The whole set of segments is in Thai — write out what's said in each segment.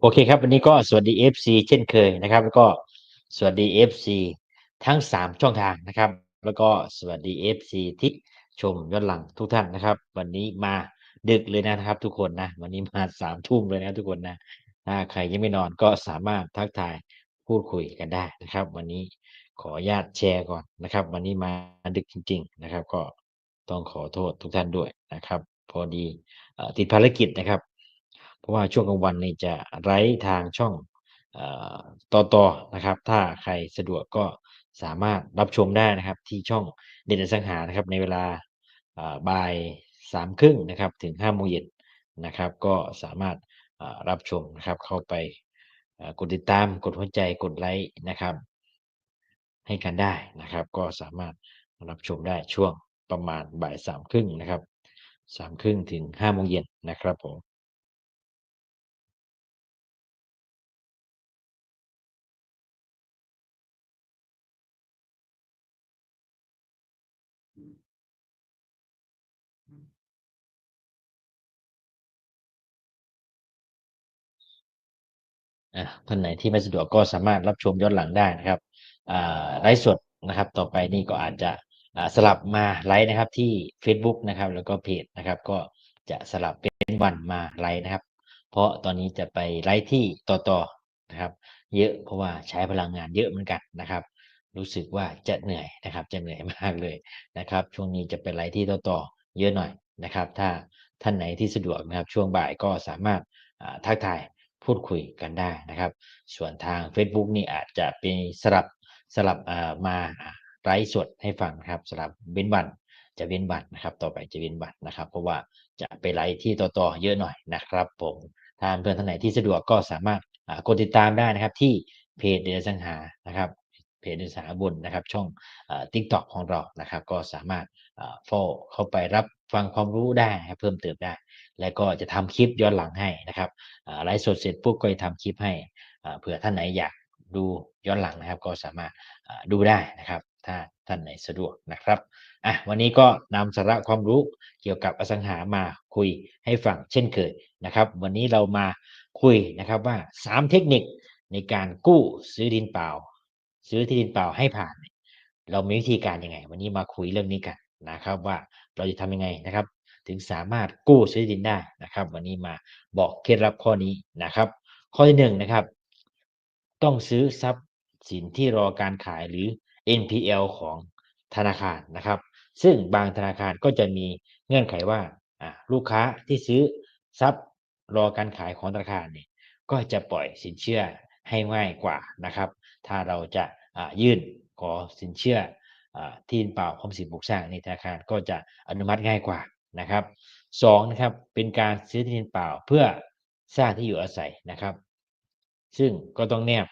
โอเคครับ วันนี้ก็สวัสดี FC เช่นเคยนะครับ แล้วก็สวัสดี FC ทั้ง 3 ช่องทางนะครับ แล้วก็สวัสดี FC ที่ชมย้อนหลังทุกท่านนะครับ วันนี้มาดึกเลยนะครับ ทุกคนนะ วันนี้มาสามทุ่มเลยนะทุกคนนะถ้าใครยังไม่นอนก็สามารถทักทายพูดคุยกันได้นะครับ วันนี้ขออนุญาตแชร์ก่อนนะครับ วันนี้มาดึกจริง ๆ นะครับ ก็ต้องขอโทษทุกท่านด้วยนะครับ พอดีอติดภารกิจนะครับ ว่าช่วงกลางวันนี่จะไลฟ์ทางช่องต่อต่อนะครับ ถ้าใครสะดวกก็สามารถรับชมได้นะครับ ที่ช่องเด่นสังหานะครับ ในเวลาบ่ายสามครึ่งนะครับถึงห้าโมงเย็นนะครับ ก็สามารถรับชมนะครับ เข้าไปกดติดตามกดหัวใจกดไลค์นะครับ ให้กันได้นะครับ ก็สามารถรับชมได้ช่วงประมาณบ่ายสามครึ่งนะครับสามครึ่งถึงห้าโมงเย็นนะครับผม ท่านไหนที่ไม่สะดวกก็สามารถรับชมย้อนหลังได้นะครับไลฟ์สดนะครับ ต่อไปนี่ก็อาจจะสลับมาไลฟ์นะครับที่ Facebook นะครับ แล้วก็เพจนะครับ ก็จะสลับเป็นวันมาไลฟ์นะครับ เพราะตอนนี้จะไปไลฟ์ที่ต่อต่อนะครับ เยอะเพราะว่าใช้พลังงานเยอะเหมือนกันนะครับ รู้สึกว่าจะเหนื่อยนะครับ จะเหนื่อยมากเลยนะครับ ช่วงนี้จะเป็นไลฟ์ที่ต่อต่อเยอะหน่อยนะครับ ถ้าท่านไหนที่สะดวกนะครับ ช่วงบ่ายก็สามารถทักทาย พูดคุยกันได้นะครับ ส่วนทาง Facebook นี่อาจจะเป็นสลับสลับมาไลฟ์สดให้ฟังครับสลับเว้นวันจะเว้นวันนะครับ ต่อไปจะเว้นวันนะครับ เพราะว่าจะไปไลฟ์ที่ต่อๆเยอะหน่อยนะครับ ผมถ้าเพื่อนท่านไหนที่สะดวกก็สามารถกดติดตามได้นะครับ ที่เพจเดลสังหานะครับเพจเดลสังหาบนนะครับ ช่องทิกตอกของเรานะครับ ก็สามารถโฟเข้าไปรับฟังความรู้ได้นะครับเพิ่มเติมได้ แล้วก็จะทำคลิปย้อนหลังให้นะครับไลฟ์สดเสร็จปุ๊บก็จะทำคลิปให้เผื่อท่านไหนอยากดูย้อนหลังนะครับ ก็สามารถดูได้นะครับ ถ้าท่านไหนสะดวกนะครับอะวันนี้ก็นำสาระความรู้เกี่ยวกับอสังหามาคุยให้ฟังเช่นเคยนะครับ วันนี้เรามาคุยนะครับว่า 3 เทคนิคในการกู้ซื้อดินเปล่า ซื้อที่ดินเปล่าให้ผ่าน เรามีวิธีการยังไง วันนี้มาคุยเรื่องนี้กันนะครับ ว่าเราจะทำยังไงนะครับ ถึงสามารถกู้ซื้อดินได้นะครับ วันนี้มาบอกเคล็ดลับข้อนี้นะครับ ข้อที่หนึ่งนะครับ ต้องซื้อทรัพย์สินที่รอการขายหรือ NPL ของธนาคารนะครับ ซึ่งบางธนาคารก็จะมีเงื่อนไขว่าลูกค้าที่ซื้อทรัพย์รอการขายของธนาคารเนี่ยก็จะปล่อยสินเชื่อให้ง่ายกว่านะครับ ถ้าเราจะยื่นขอสินเชื่อที่เปล่าพร้อมสินปลูกสร้างในธนาคารก็จะอนุมัติง่ายกว่า นะครับสองนะครับเป็นการซื้อที่ดินเปล่าเพื่อสร้างที่อยู่อาศัยนะครับ ซึ่งก็ต้องแนบ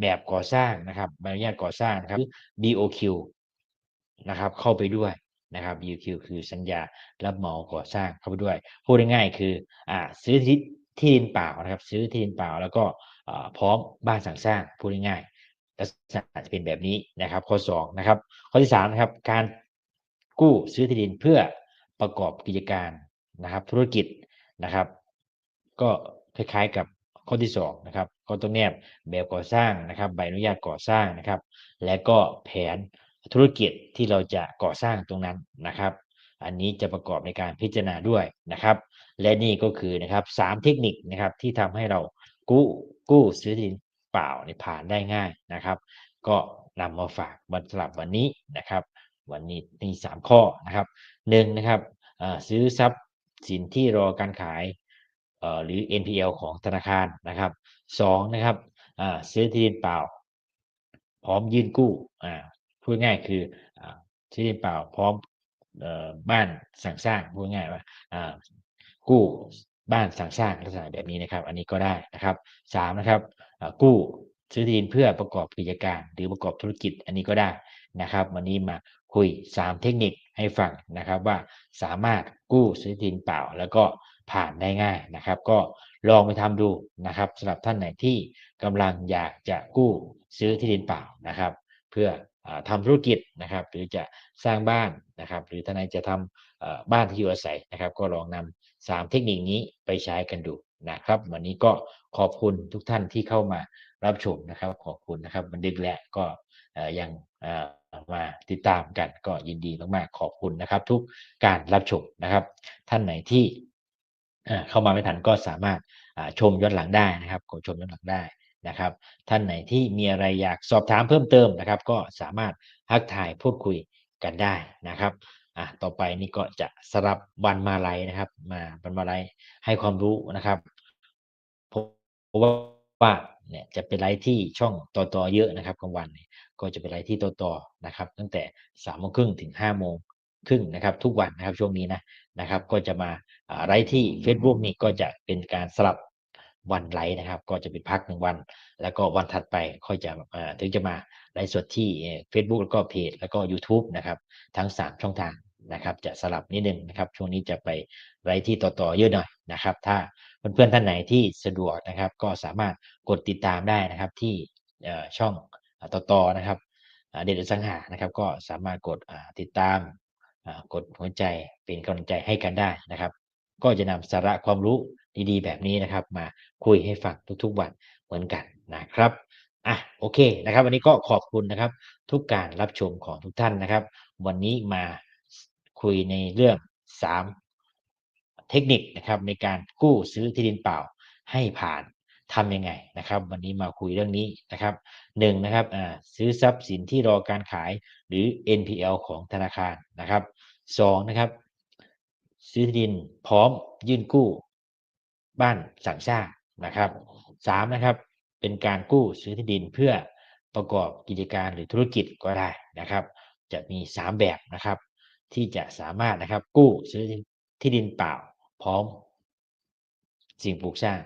แบบก่อสร้างนะครับใบอนุญาตก่อสร้างนะครับ BOQ นะครับเข้าไปด้วยนะครับ BOQ คือสัญญารับเหมาก่อสร้างเข้าไปด้วยพูดง่ายๆคืออ่าซื้อที่ที่ดินเปล่านะครับ ซื้อที่ดินเปล่าแล้วก็พร้อมบ้านสั่งสร้างพูดง่ายๆลักษณะจะเป็นแบบนี้นะครับ ข้อ2นะครับข้อที่3นะครับการ กู้ซื้อที่ดินเพื่อประกอบกิจการนะครับ ธุรกิจนะครับ ก็คล้ายๆกับข้อที่2นะครับก็ต้องแนบแบบก่อสร้างนะครับ ใบอนุญาตก่อสร้างนะครับ และก็แผนธุรกิจที่เราจะก่อสร้างตรงนั้นนะครับ อันนี้จะประกอบในการพิจารณาด้วยนะครับ และนี่ก็คือนะครับสามเทคนิคนะครับที่ทำให้เรากู้กู้ซื้อที่ดินเปล่าในผ่านได้ง่ายนะครับ ก็นำมาฝากบรรสลับวันนี้นะครับ วันนี้มีสามข้อนะครับหนึ่งนะครับซื้อทรัพย์สินที่รอการขายหรือ NPL ของธนาคารนะครับสองนะครับซื้อที่ดินเปล่า พร้อมยื่นกู้พูดง่ายคือที่ดินเปล่าพร้อมบ้านสั่งสร้างพูดง่ายว่ากู้บ้านสั่งสร้างลักษณะแบบนี้นะครับ อันนี้ก็ได้นะครับสามนะครับกู้ซื้อที่ดินเพื่อประกอบกิจการ หรือประกอบธุรกิจอันนี้ก็ได้นะครับ วันนี้มา คุย 3 เทคนิคให้ฟังนะครับว่าสามารถกู้ซื้อที่ดินเปล่า แล้วก็ผ่านได้ง่ายนะครับ ก็ลองไปทำดูนะครับสำหรับท่านไหนที่กำลังอยากจะกู้ซื้อที่ดินเปล่านะครับ เพื่อทำธุรกิจนะครับ หรือจะสร้างบ้านนะครับ หรือท่านไหนจะทำบ้านที่อยู่อาศัยนะครับ ก็ลองนำสามเทคนิคนี้ไปใช้กันดูนะครับ วันนี้ก็ขอบคุณทุกท่านที่เข้ามารับชมนะครับ ขอบคุณนะครับมันดึกแล้วก็ ยังเอ่อมาติดตามกันก็ยินดีมากๆขอบคุณนะครับ ทุกการรับชมนะครับ ท่านไหนที่เอ่อเข้ามาไม่ทันก็สามารถอ่าชมย้อนหลังได้นะครับกดชมย้อนหลังได้นะครับ ท่านไหนที่มีอะไรอยากสอบถามเพิ่มเติมนะครับ ก็สามารถทักทายพูดคุยกันได้นะครับอะต่อไปนี่ก็จะสลับวันมาลัยนะครับ มาวันมาลัยให้ความรู้นะครับเพราะว่าว่าเนี่ยจะเป็นไลฟ์ที่ช่องต่อต่อเยอะนะครับกลางวัน ก็จะเป็นไลฟ์ที่ต่อต่อนะครับ ตั้งแต่สามโมงครึ่งถึงห้าโมงครึ่งนะครับ ทุกวันนะครับช่วงนี้นะนะครับ ก็จะมาอ่าไลฟ์ที่ Facebook นี่ก็จะเป็นการสลับวันไลฟ์นะครับ ก็จะเป็นพักหนึ่งวัน แล้วก็วันถัดไปค่อยจะถึงจะมาไลฟ์สดที่เฟซบุ๊กแล้วก็เพจแล้วก็ YouTube นะครับ ทั้ง 3 ช่องทางนะครับ จะสลับนิดนึงนะครับ ช่วงนี้จะไปไลฟ์ที่ต่อๆเยอะหน่อยนะครับ ถ้าเพื่อนๆท่านไหนที่สะดวกนะครับ ก็สามารถกดติดตามได้นะครับที่เอ่อง ช่อต่อๆนะครับเด็ดสังหานะครับ ก็สามารถกดติดตามกดหัวใจเป็นกำลังใจให้กันได้นะครับ ก็จะนำสาระความรู้ดีๆ แบบนี้นะครับ มาคุยให้ฟังทุกๆวันเหมือนกันนะครับอะโอเคนะครับ วันนี้ก็ขอบคุณนะครับ ทุกการรับชมของทุกท่านนะครับ วันนี้มาคุยในเรื่อง 3 เทคนิคนะครับในการกู้ซื้อที่ดินเปล่าให้ผ่าน ทำยังไงนะครับ วันนี้มาคุยเรื่องนี้นะครับหนึ่งนะครับอ่าซื้อทรัพย์สินที่รอการขายหรือ NPL ของธนาคารนะครับสองนะครับ ซื้อที่ดินพร้อมยื่นกู้ บ้านสั่งสร้างนะครับสามนะครับ เป็นการกู้ซื้อที่ดินเพื่อประกอบกิจการหรือธุรกิจก็ได้นะครับ จะมี3แบบนะครับ ที่จะสามารถนะครับกู้ซื้อที่ดินเปล่า พร้อม สิ่งปลูกสร้าง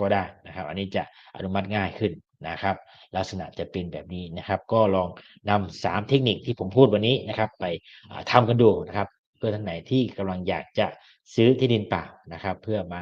ก็ได้นะครับ อันนี้จะอนุมัติง่ายขึ้นนะครับ ลักษณะจะเป็นแบบนี้นะครับ ก็ลองนำสามเทคนิคที่ผมพูดวันนี้นะครับ ไปอ่าทำกันดูนะครับ เพื่อท่านไหนที่กำลังอยากจะซื้อที่ดินเปล่านะครับ เพื่อมา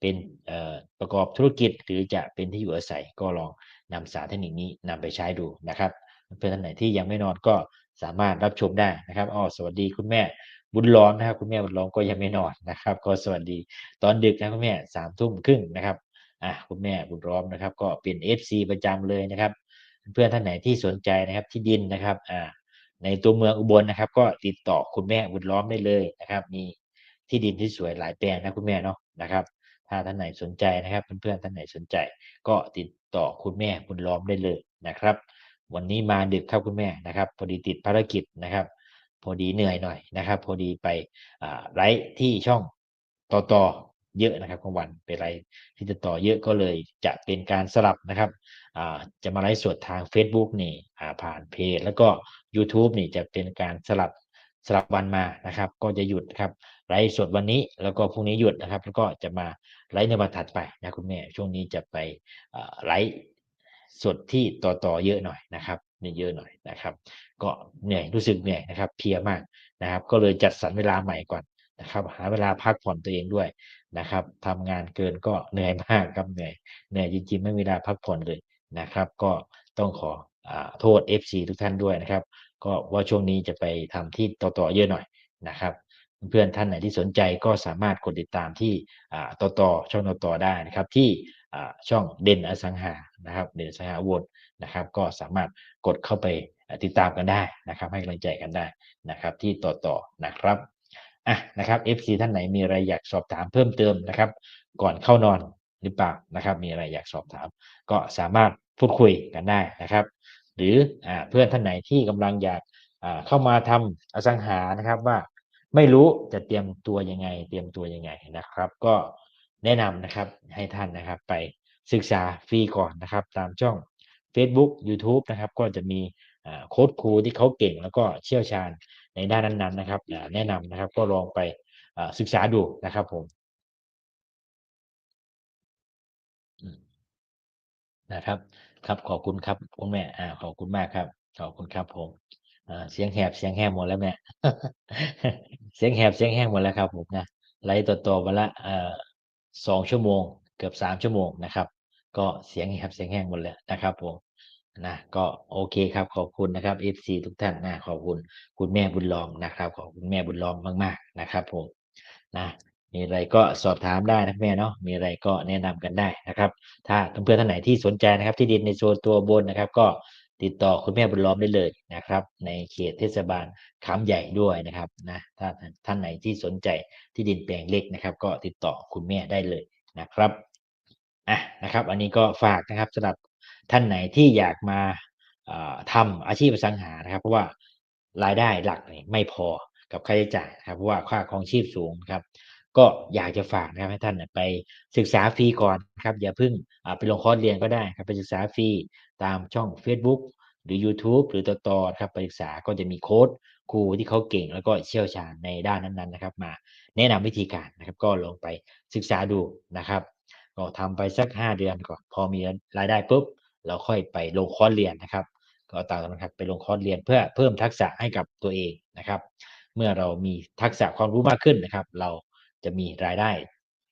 เป็นประกอบธุรกิจหรือจะเป็นที่อยู่อาศัย ก็ลองนำสามเทคนิคนี้นำไปใช้ดูนะครับ เพื่อท่านไหนที่ยังไม่นอนก็สามารถรับชมได้นะครับอ๋อสวัสดีคุณแม่บุญล้อมนะครับ คุณแม่บุญล้อมก็ยังไม่นอนนะครับ ก็สวัสดีตอนดึกนะคุณแม่สามทุ่มครึ่งนะครับ อะคุณแม่บุญล้อมนะครับ ก็เป็น FC ประจำเลยนะครับ เพื่อนท่านไหนที่สนใจนะครับที่ดินนะครับอ่าในตัวเมืองอุบลนะครับ ก็ติดต่อคุณแม่บุญล้อมได้เลยนะครับ มีที่ดินที่สวยหลายแปลงนะคุณแม่เนาะนะครับ ถ้าท่านไหนสนใจนะครับ เพื่อนๆท่านไหนสนใจ ก็ติดต่อคุณแม่บุญล้อมได้เลยนะครับ วันนี้มาดึกครับคุณแม่นะครับ พอดีติดภารกิจนะครับ พอดีเหนื่อยหน่อยนะครับ พอดีไปไลฟ์ที่ช่องต่อต่อ เยอะนะครับกลางวันไปไลฟ์ที่จะต่อเยอะก็เลยจะเป็นการสลับนะครับจะมาไลฟ์สดทาง Facebook นี่ผ่านเพจแล้วก็ YouTube นี่จะเป็นการสลับสลับวันมานะครับ ก็จะหยุดครับไลฟ์สดวันนี้แล้วก็พรุ่งนี้หยุดนะครับ แล้วก็จะมาไลฟ์ในวันถัดไปนะคุณแม่ช่วงนี้จะไปไลฟ์สดที่ต่อต่อเยอะหน่อยนะครับเนี่ยเยอะหน่อยนะครับ ก็เหนื่อยรู้สึกเหนื่อยนะครับ เพียมากนะครับ ก็เลยจัดสรรเวลาใหม่ก่อน นะครับ หาเวลาพักผ่อนตัวเองด้วยนะครับทำงานเกินก็เหนื่อยมากครับเหนื่อยเหนื่อยจริงๆไม่มีเวลาพักผ่อนเลยนะครับ ก็ต้องขออ่าโทษ FC ทุกท่านด้วยนะครับ ก็ว่าช่วงนี้จะไปทำที่ต่อต่อเยอะหน่อยนะครับเพื่อนท่านไหนที่สนใจก็สามารถกดติดตามที่อ่าต่อต่อช่องต่อต่อได้นะครับ ที่อ่าช่องเด่นอสังหานะครับ เด่นอสังหาวนนะครับ ก็สามารถกดเข้าไปติดตามกันได้นะครับ ให้กำลังใจกันได้นะครับ ที่ต่อต่อนะครับ อะนะครับ FC ท่านไหนมีอะไรอยากสอบถามเพิ่มเติมนะครับ ก่อนเข้านอนหรือเปล่านะครับ มีอะไรอยากสอบถาม ก็สามารถพูดคุยกันได้นะครับ หรืออ่าเพื่อนท่านไหนที่กำลังอยากอ่าเข้ามาทำอสังหานะครับว่าไม่รู้จะเตรียมตัวยังไง เตรียมตัวยังไงนะครับ ก็แนะนำนะครับให้ท่านนะครับไปศึกษาฟรีก่อนนะครับ ตามช่อง Facebook YouTube นะครับ ก็จะมีอ่าโค้ดครูที่เขาเก่งแล้วก็เชี่ยวชาญ ในด้านนั้นๆนะครับแนะนำนะครับก็ลองไปศึกษาดูนะครับผมนะครับ ครับขอบคุณครับคุณแม่อ่าขอบคุณมากครับ ขอบคุณครับผมเสียงแหบเสียงแห้งหมดแล้วแม่เสียงแหบเสียงแห้งหมดแล้วครับผมนะไลฟ์ต่อๆวันละสองชั่วโมง เกือบสามชั่วโมงนะครับ ก็เสียงแหบเสียงแห้งหมดแล้วนะครับผม นะก็โอเคครับขอบคุณนะครับ FC ทุกท่านนะขอบคุณคุณแม่บุญล้อมนะครับ ขอบคุณแม่บุญล้อมมากๆนะครับผมนะมีอะไรก็สอบถามได้นะแม่เนาะมีอะไรก็แนะนำกันได้นะครับ ถ้าเพื่อนท่านไหนที่สนใจนะครับ ที่ดินในโซนตัวบนนะครับ ก็ติดต่อคุณแม่บุญล้อมได้เลยนะครับ ในเขตเทศบาลขามใหญ่ด้วยนะครับนะถ้าท่านไหนที่สนใจที่ดินแปลงเล็กนะครับ ก็ติดต่อคุณแม่ได้เลยนะครับอะนะครับ อันนี้ก็ฝากนะครับสำหรับ ท่านไหนที่อยากมาทำอาชีพอสังหานะครับ เพราะว่ารายได้หลักไม่พอกับค่าใช้จ่ายนะครับเพราะว่าค่าครองชีพสูงครับ ก็อยากจะฝากนะครับให้ท่านไปศึกษาฟรีก่อนครับอย่าเพิ่งไปลงคอร์สเรียนก็ได้ครับไปศึกษาฟรีตามช่อง Facebook หรือ YouTube หรือต่อต่อครับไปศึกษาก็จะมีโค้ดครูที่เขาเก่งแล้วก็เชี่ยวชาญในด้านนั้นๆนะครับ มาแนะนำวิธีการนะครับ ก็ลองไปศึกษาดูนะครับ ก็ทำไปสัก 5 เดือนก่อนพอมีรายได้ปุ๊บเราค่อยไปลงคอร์สเรียนนะครับ ก็ตามนั้นครับไปลงคอร์สเรียนเพื่อเพิ่มทักษะให้กับตัวเองนะครับ เมื่อเรามีทักษะความรู้มากขึ้นนะครับ เราจะมีรายได้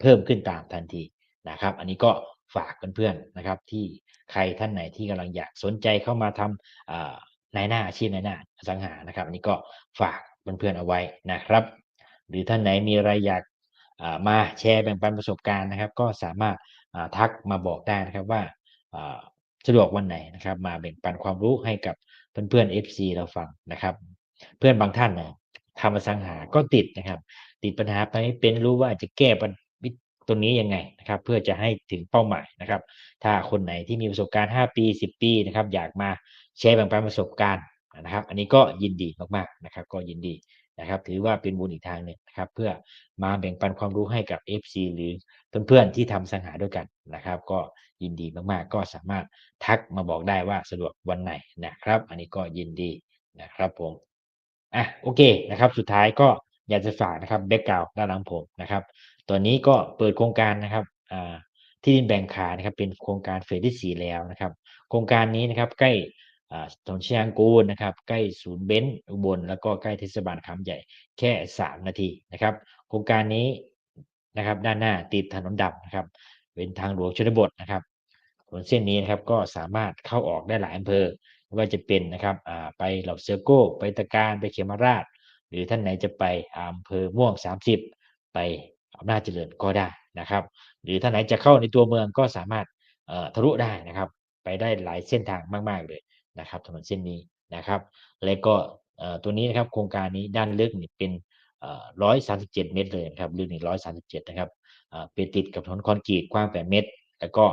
เพิ่มขึ้นตามทันทีนะครับ อันนี้ก็ฝากเพื่อนๆนะครับ ที่ใครท่านไหนที่กำลังอยากสนใจเข้ามาทำในหน้าอาชีพในหน้าสังหานะครับ อันนี้ก็ฝากเพื่อนๆเอาไว้นะครับ หรือท่านไหนมีอะไรอยาก มาแชร์แบ่งปันประสบการณ์นะครับ ก็สามารถทักมาบอกได้นะครับว่าสะดวกวันไหนนะครับ มาแบ่งปันความรู้ให้กับเพื่อนๆ FC เราฟังนะครับ เพื่อนบางท่านนะทำอสังหาก็ติดนะครับ ติดปัญหาไปเป็นรู้ว่าจะแก้ปัญตรงนี้ยังไงนะครับ เพื่อจะให้ถึงเป้าหมายนะครับ ถ้าคนไหนที่มีประสบการณ์ 5 ปี 10 ปีนะครับ อยากมาแชร์แบ่งปันประสบการณ์นะครับ อันนี้ก็ยินดีมากๆนะครับ ก็ยินดี นะครับ ถือว่าเป็นบุญอีกทางหนึ่งนะครับ เพื่อมาแบ่งปันความรู้ให้กับ FC หรือเพื่อนๆที่ทำสังหาด้วยกันนะครับ ก็ยินดีมากๆ ก็สามารถทักมาบอกได้ว่าสะดวกวันไหนนะครับ อันนี้ก็ยินดีนะครับผมอะโอเคนะครับ สุดท้ายก็อยากจะฝากนะครับแบ็กกราวด้านหลังผมนะครับตอนนี้ก็เปิดโครงการนะครับที่ดินแบ่งขายนะครับเป็นโครงการเฟสที่4แล้วนะครับ โครงการนี้นะครับใกล้ ถนนเชียงกูลนะครับ ใกล้ศูนย์เบนซ์อุบลแล้วก็ใกล้เทศบาลคำใหญ่แค่ 3 นาทีนะครับ โครงการนี้นะครับ ด้านหน้าติดถนนดำนะครับ เป็นทางหลวงชนบทนะครับถนนเส้นนี้นะครับก็สามารถเข้าออกได้หลายอำเภอไม่ว่าจะเป็นนะครับไปเหล่าเซอร์โก้ ไปตะการไปเขมราช หรือท่านไหนจะไปอำเภอม่วง 30 ไปอำนาจเจริญก็ได้นะครับ หรือท่านไหนจะเข้าในตัวเมืองก็สามารถทะลุได้นะครับ ไปได้หลายเส้นทางมาก ๆ เลย นะครับถนนเส้นนี้นะครับ และก็ตัวนี้นะครับโครงการนี้ด้านลึกนี่เป็นร้อยสามสิบเจ็ดเมตรเลยครับลึกหนึ่งร้อยสามสิบเจ็ดนะครับเป็นติดกับถนนคอนกรีตกว้างแปดเมตร แล้วก็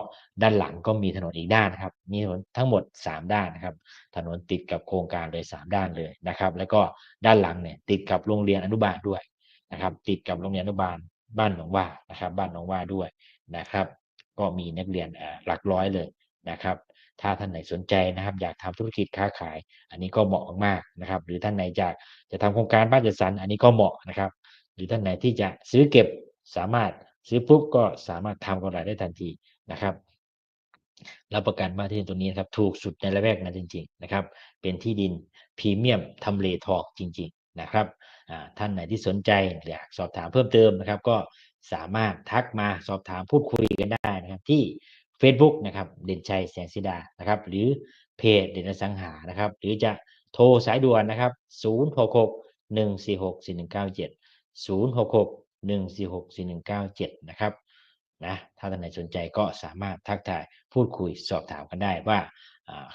ด้านหลังก็มีถนนอีกด้านนะครับ มีถนนทั้งหมด 3 ด้านนะครับ ถนนติดกับโครงการเลย 3 ด้านเลยนะครับ แล้วก็ด้านหลังเนี่ยติดกับโรงเรียนอนุบาลด้วยนะครับ ติดกับโรงเรียนอนุบาลบ้านหนองว่านะครับ บ้านหนองว่าด้วยนะครับ ก็มีนักเรียนหลักร้อยเลยนะครับ ถ้าท่านไหนสนใจนะครับ อยากทำธุรกิจค้าขาย อันนี้ก็เหมาะมากๆนะครับ หรือท่านไหนอยากจะทำโครงการบ้านจัดสรรอันนี้ก็เหมาะนะครับ หรือท่านไหนที่จะซื้อเก็บสามารถซื้อปุ๊บก็สามารถทำกำไรได้ทันทีนะครับรับประกันว่าที่ดินตัวนี้ครับถูกสุดในละแวกนั้นจริง ๆ นะครับ เป็นที่ดินพรีเมียมทำเลทองจริง ๆ นะครับท่านไหนที่สนใจอยากสอบถามเพิ่มเติมนะครับ ก็สามารถทักมาสอบถามพูดคุยกันได้นะครับ ที่ Facebook นะครับเด่นชัยแสงสีดานะครับ หรือเพจเด่นสังหานะครับ หรือจะโทรสายด่วนนะครับ 066 146 4197 066 146 4197 นะครับนะถ้าท่านไหนสนใจก็สามารถทักทายพูดคุยสอบถามกันได้ว่า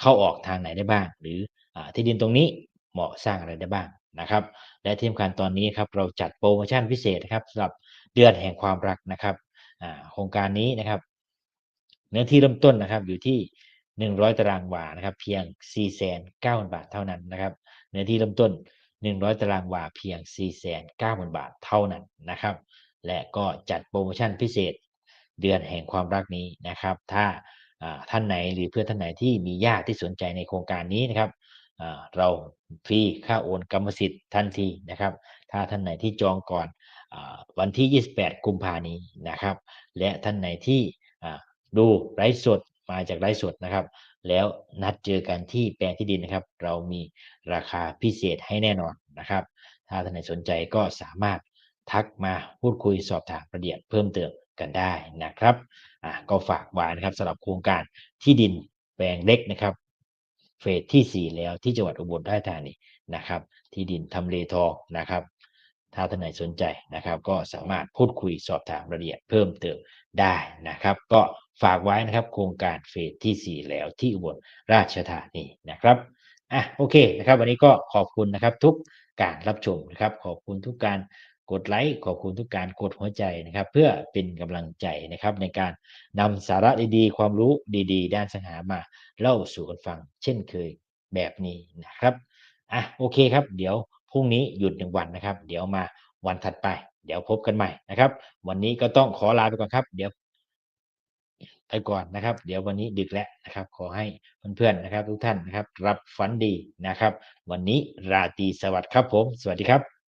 เข้าออกทางไหนได้บ้าง หรือที่ดินตรงนี้เหมาะสร้างอะไรได้บ้างนะครับ และที่สำคัญตอนนี้ครับเราจัดโปรโมชั่นพิเศษนะครับสำหรับเดือนแห่งความรักนะครับโครงการนี้นะครับ เนื้อที่เริ่มต้นนะครับอยู่ที่ 100 ตารางวานะครับ เพียง 4 9 0 0 0 0 บาทเท่านั้นนะครับ เนื้อที่เริ่มต้น 100 ตารางวาเพียง 4 9 0 0 0 0 บาทเท่านั้นนะครับ และก็จัดโปรโมชั่นพิเศษเดือนแห่งความรักนี้นะครับ ถ้าท่านไหนหรือเพื่อนท่านไหนที่มีญาติที่สนใจในโครงการนี้นะครับเราฟรีค่าโอนกรรมสิทธิ์ทันทีนะครับ ถ้าท่านไหนที่จองก่อนอวันที่ 28 กุมภานี้นะครับ และท่านไหนที่ ดูไลฟ์สดมาจากไลฟ์สดนะครับ แล้วนัดเจอกันที่แปลงที่ดินนะครับ เรามีราคาพิเศษให้แน่นอนนะครับ ถ้าท่านไหนสนใจก็สามารถทักมาพูดคุยสอบถามรายละเอียดเพิ่มเติมกันได้นะครับอ่าก็ฝากไว้นะครับสำหรับโครงการที่ดินแปลงเล็กนะครับเฟสที่ 4 แล้วที่จังหวัดอุบลราชธานีนะครับ ที่ดินทำเลทองนะครับ ถ้าท่านไหนสนใจนะครับ ก็สามารถพูดคุยสอบถามรายละเอียดเพิ่มเติมได้นะครับ ก็ ฝากไว้นะครับ โครงการเฟสที่ 4 แล้วที่อุบลราชธานีนะครับอะโอเคนะครับ วันนี้ก็ขอบคุณนะครับ ทุกการรับชมนะครับ ขอบคุณทุกการกดไลค์ขอบคุณทุกการกดหัวใจนะครับ เพื่อเป็นกำลังใจนะครับในการนำสาระดีๆ ความรู้ดีๆ ด้านสังหามาเล่าสู่กันฟัง เช่นเคยแบบนี้นะครับอะโอเคครับ เดี๋ยวพรุ่งนี้หยุดหนึ่งวันนะครับ เดี๋ยวมาวันถัดไป เดี๋ยวพบกันใหม่นะครับ วันนี้ก็ต้องขอลาไปก่อนครับ เดี๋ยว ไปก่อนนะครับ เดี๋ยววันนี้ดึกแล้วนะครับ ขอให้เพื่อนๆนะครับ ทุกท่านนะครับ รับฝันดีนะครับ วันนี้ราตรีสวัสดิ์ครับผม สวัสดีครับ